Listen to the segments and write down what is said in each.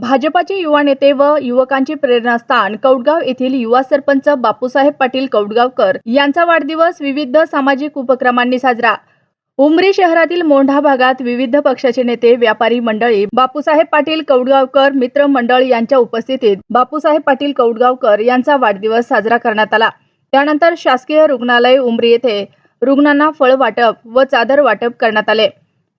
भाजपाचे युवा नेते व युवकांचे प्रेरणास्थान कौडगाव येथील युवा सरपंच बापूसाहेब पाटील कौडगावकर यांचा वाढदिवस विविध सामाजिक उपक्रमांनी साजरा. उमरी शहरातील मोंढा भागात विविध पक्षाचे नेते व्यापारी मंडळी बापूसाहेब पाटील कौडगावकर मित्र मंडळ यांच्या उपस्थितीत बापूसाहेब पाटील कौडगावकर यांचा वाढदिवस साजरा करण्यात आला. त्यानंतर शासकीय रुग्णालय उमरी येथे रुग्णांना फळ वाटप व चादर वाटप करण्यात आले.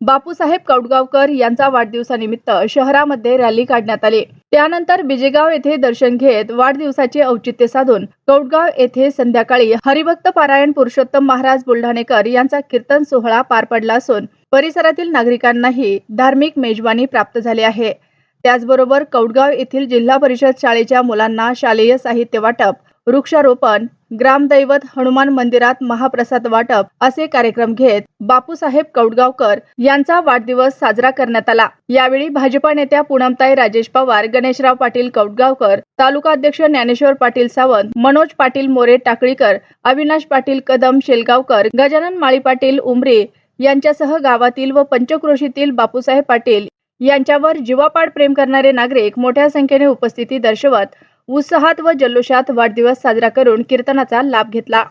बापूसाहेब कौडगावकर यांचा वाढदिवसानिमित्त शहरामध्ये रॅली काढण्यात आली. त्यानंतर बिजेगाव येथे दर्शन घेत वाढदिवसाचे औचित्य साधून कौडगाव येथे संध्याकाळी हरिभक्त पारायण पुरुषोत्तम महाराज बुलढाणेकर यांचा कीर्तन सोहळा पार पडला असून परिसरातील नागरिकांनाही धार्मिक मेजवानी प्राप्त झाली आहे. त्याचबरोबर कौडगाव येथील जिल्हा परिषद शाळेच्या मुलांना शालेय साहित्य वाटप वृक्षारोपण ग्रामदैवत हनुमान मंदिरात महाप्रसाद वाटप असे कार्यक्रम घेत बापूसाहेब कौडगावकर यांचा वाढदिवस साजरा करण्यात आला. यावेळी भाजपा नेत्या पूनमताई राजेश पवार गणेशराव पाटील कौडगावकर तालुका अध्यक्ष ज्ञानेश्वर पाटील सावंत मनोज पाटील मोरे टाकळीकर अविनाश पाटील कदम शेलगावकर गजानन माळी पाटील उमरे यांच्यासह गावातील व पंचक्रोशीतील बापूसाहेब पाटील यांच्यावर जीवापाड प्रेम करणारे नागरिक मोठ्या संख्येने उपस्थिती दर्शवत उत्साहात व जल्लोषात वाढदिवस साजरा करून कीर्तनाचा लाभ घेतला.